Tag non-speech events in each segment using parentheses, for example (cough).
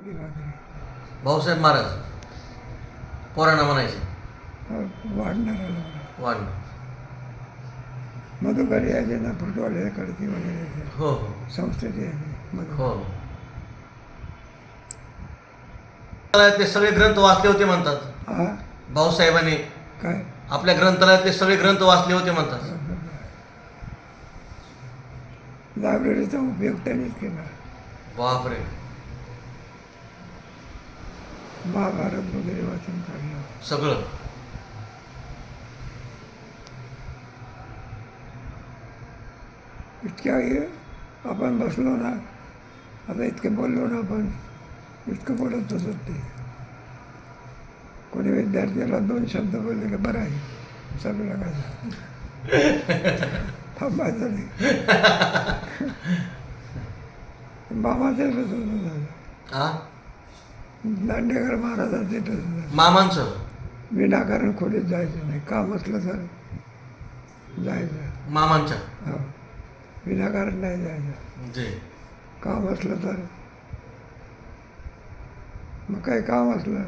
भाऊसाहेब महाराज पोराणा म्हणायचे. वाढणारा मधुकर यायचे ना फुटवाले कडकी वगैरे. हो हो. संस्थेचे हो. ग्रंथालयातले सगळे ग्रंथ वाचले होते म्हणतात. भाऊसाहेबांनी काय? आपल्या ग्रंथालयातले सगळे ग्रंथ वाचले होते म्हणतात. लायब्ररीचा उपयोग त्यांनीच केला. बापरे. महाभारत वगैरे वाचून काढलं सगळं? इतक्या हे आपण बसलो ना आता इतके बोललो ना आपण इतकं बोलत होत ते कोणी विद्यार्थ्याला दोन शब्द बोलले की बरं आहे चालू लागायचं थांबायचं नाही. (laughs) दांडेकर महाराजांचे तसं मामांचं? विनाकारण खोलीत जायचं नाही. काम असलं तर जायचं. मामांच्या? हो. विनाकारण नाही जायचं. जे. काम असलं तर. मग काही काम असलं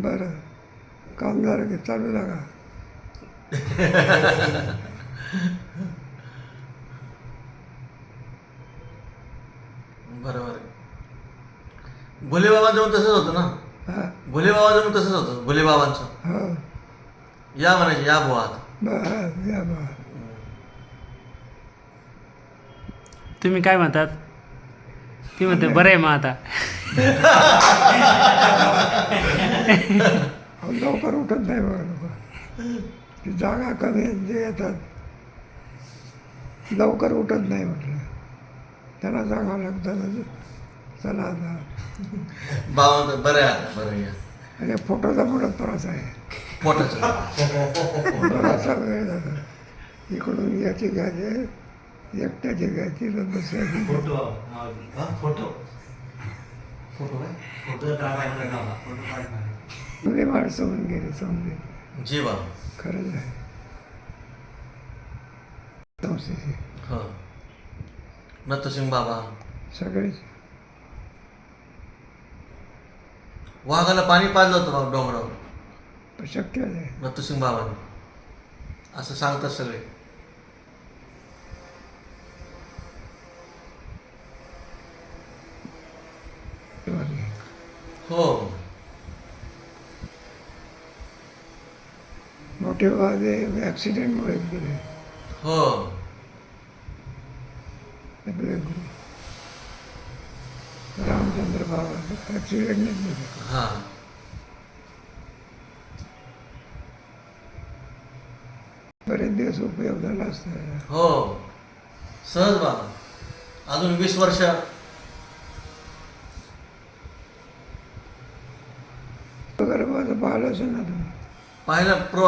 बरं. काम झालं की चालू लागा (laughs) बरोबर आहे भोलेबाबांचं पण तसंच होतं ना? हा. भोलेबाबांचं पण तसंच होतं भोलेबाबांचं. हो. या म्हणायचे या बरं या बा तुम्ही काय म्हणतात? ती म्हणते बरं आहे मग आता. अहो, लवकर उठत नाही बघा लोक. ती जागा कमी आहेत जे येतात. लवकर उठत नाही म्हटलं. त्यांना जागा लागतात चला आता. बाबा बरं आता बरं या आणि फोटोचा मोठा त्रास आहे. पोटाचं बराचसा वेळ जातो इकडून याची घ्यायचे एकट्याची घ्यायची तर दुसऱ्याची फोटो हा फोटो. फोटो काय? फोटो जुने माणसं होऊन गेली समजे जी बा खरंच आहे. संस्थेची हो. नतसिंग बाबा. सगळेच. वाघाला पाणी पाजलं होतं बाबा डोंगरावर. पण शक्य आहे. नतसिंग बाबांनी असं सांगतात सगळे. हो. मोठे वादे ॲक्सिडेंटमुळे गेले. हो. आपले बाबा ॲक्सिडेंटनेच गेले हां. बरेच दिवस उपयोग झाला असता. हो. सहज बाबा. अजून वीस वर्ष. वगैरे माझं पाहिलं असेल ना तुम्ही? पाहिलं प्रो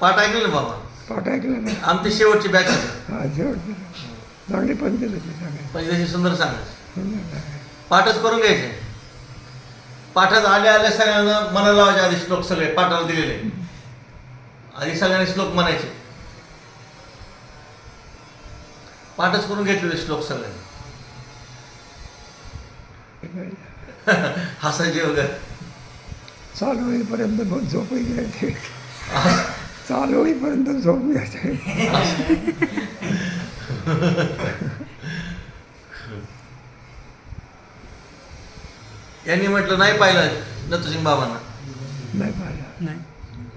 पाठ ऐकलं ना बाबा? पाठ ऐकलं ना आमची शेवटची बॅच हा शेवटचं. चांगली पंचायत होती सगळ्या सुंदर सांगायची. पाठच करून घ्यायचे. पाठात आल्या आल्या सगळ्यांना मनाला लावायचे आधी श्लोक सगळे पाठाला दिलेले. आधी सगळ्यांनी श्लोक म्हणायचे. पाठच करून घेतलेले श्लोक सगळे (laughs) हसायचे वगैरे. चालू होईपर्यंत झोपही घ्यायचे चालू होईपर्यंत झोप घ्यायचे यांनी म्हटलं नाही पाहिलं नतसिंग बाबांना. नाही पाहिलं. नाही.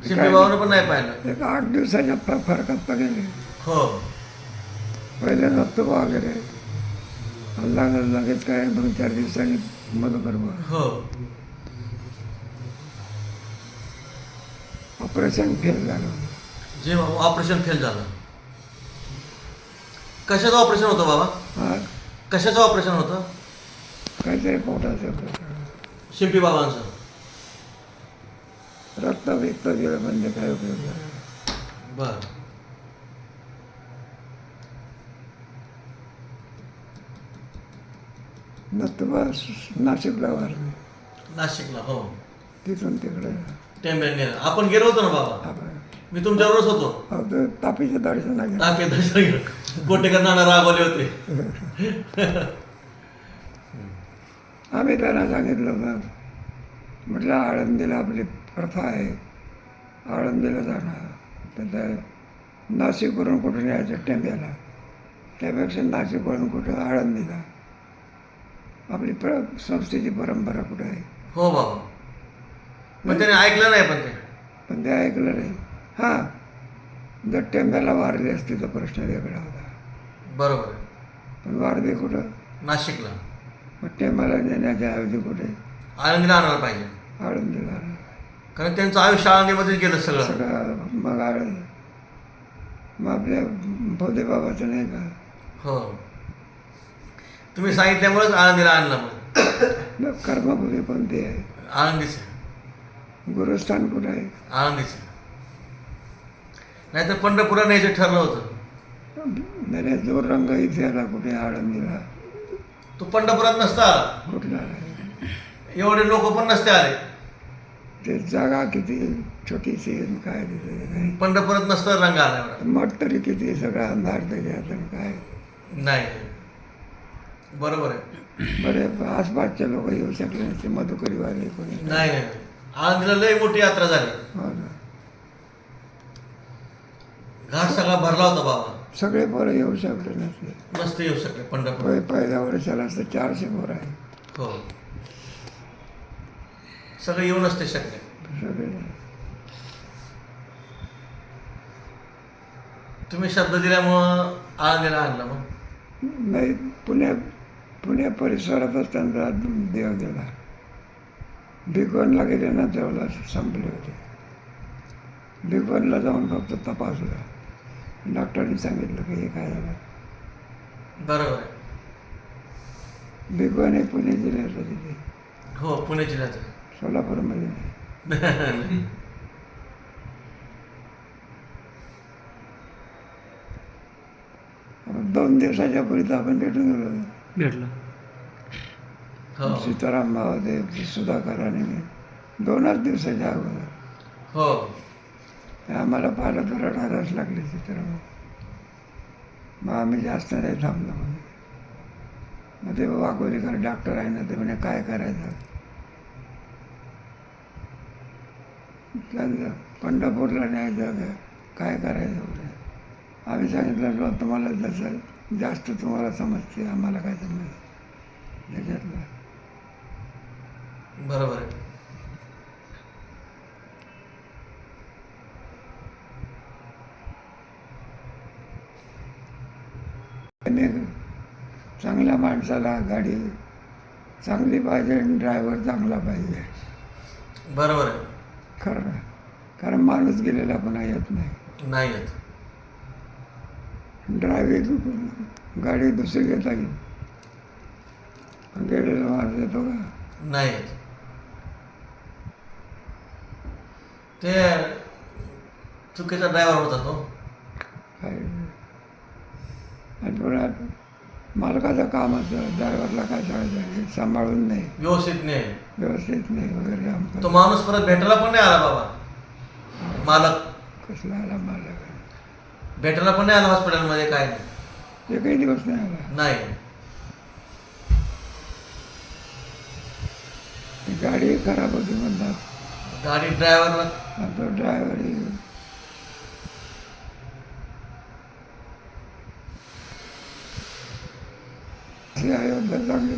शिंपी बाबांना पण नाही पाहिलं. एक आठ दिवसाच्या फ- फरकात तर गेले. हो. पहिले नसतो वगैरे. लगेच लगेच काय दोन चार दिवसांनी मधुकर हो. ऑपरेशन फेल झालं. जे ऑपरेशन फेल झालं. कशाचं ऑपरेशन होतं बाबा? हा. कशाचं ऑपरेशन होतं? काहीतरी पोटाचं प्रकार. शिंपी बाबांचं. रक्त व्यक्त गेलं म्हणजे काय उपयोग झाला बर. नतुबा नाशिकला वारले नाशिकला हो. तिथून तिकडे. टेंबे नेलं आपण गेलो होतो ना बाबा? आपण मी तुमच्यावरच होतो. आपलं तापीच्या दर्शना गेलं. टाके दर्शन घेऊन कोटेकर नाना रागवले होते. (laughs) आम्ही त्यांना सांगितलं होतं म्हटलं आळंदीला आपली प्रथा आहे. आळंदीला जाणार. तर त्या नाशिकवरून कुठून यायचं टेंब्याला? त्यापेक्षा नाशिकवरून कुठं आळंदीला? आपली प्र संस्थेची परंपरा कुठं आहे? हो बाबा. पण त्याने ऐकलं नाही पण ते. पण ते ऐकलं नाही. हां. जर टेंब्याला वारली असती तर प्रश्न वेगळा होता. बरोबर पण वारली कुठं? नाशिकला. मग टेंब्याला नेण्याच्या ऐवजी कुठे आनंदीला आणायला पाहिजे. आळंदीला. कारण त्यांचं आयुष्य आळंदीमध्येच गेलं सगळं. सगळं मग आळंद. मग आपल्या भोदे बाबाचं नाही का? हो. तुम्ही सांगितल्यामुळेच आळंदीला आणलं मग. मग कर्मभूमी कोणती आहे? आळंदीचं. गुरुस्थान कुठं आहे? आळंदीचं. नाहीतर पंढरपुरात न्यायचं ठरलं होतं. नाही जो रंग इथे आला कुठे आळंदीला? तो पंढरपुरात नसता. आला कुठला? एवढे लोक पण नसते आले. ते जागा किती छोटीशी आहे आणि काय तिथे काय पंढरपुरात नसतं रंग आला एवढा. मठ तरी किती? सगळा अंधार त्याच्यात आणि काय? नाही. बरोबर आहे. बरे आसपासचे लोक येऊ शकले नसते मधुकरीवाले कोणी? नाही नाही. आळंदीला लई मोठी यात्रा झाली. हो ना. घाट सगळा भरला होता बाबा. सगळे पोरं येऊ शकले नसते मस्त येऊ शकले पंढरपूर. पहि- पहिल्या वर्षाला असतं चारशे पोरं आहे हो. सगळे येऊ नसते शक्य सगळे. तुम्ही शब्द दिल्यामुळं आळंदीला आणलं मग? नाही पुण्या पुण्या परिसरातच त्यांचा देव गेला भिकवणला गेले ना तेवढा संपले होते. भिकवणला जाऊन फक्त तपासलं. डॉक्टरांनी सांगितलं की हे काय झालं. बरोबर. आहे हे पुणे जिल्ह्यात तिथे. हो पुणे जिल्ह्यात सोलापूरमध्ये. नाही आपण दोन दिवसाच्या पूर्वी तर आपण भेटून गेलो. होतो. भेटलं. हो. सीताराम महादेव सुधाकर आणि मी. दोनच दिवसाच्या अगोदर. हो. आम्हाला पाहिलं तर रडायलाच लागले सीताराम मग आम्ही जास्त नाही थांबलो. म्हणजे मग ते वाघोलीकर डॉक्टर आहे ना ते म्हणे काय करायचं? पंढरपूरला न्यायचं काय काय करायचं म्हणे आम्ही सांगितलं तुम्हाला जसं जास्त तुम्हाला समजते आम्हाला काय समजतं त्याच्यातलं. बरोबर आहे. आणि चांगल्या माणसाला गाडी चांगली पाहिजे आणि ड्रायव्हर चांगला पाहिजे. बरोबर आहे. खरं कारण माणूस गेलेला पुन्हा येत नाही. नाही येत. ड्रायव्हिंग गाडी दुसरी घेता येईल. गेलेला माणूस येतो का? नाही येत. ते चुकीचा ड्रायव्हर होता तो काय पुन्हा मालकाचं काम असतं ड्रायव्हरला काय सांगायचं सांभाळून नाही. व्यवस्थित नाही. व्यवस्थित नाही वगैरे आमचं तो माणूस परत भेटायला पण नाही आला बाबा. मालक. कसला आला मालक? भेटायला पण नाही आला हॉस्पिटलमध्ये काय नाही. एकही दिवस नाही आला. नाही. ती गाडी खराब होती म्हणतात. गाडी ड्रायव्हरला आणि तो ड्रायव्हर अयोध्या चांगली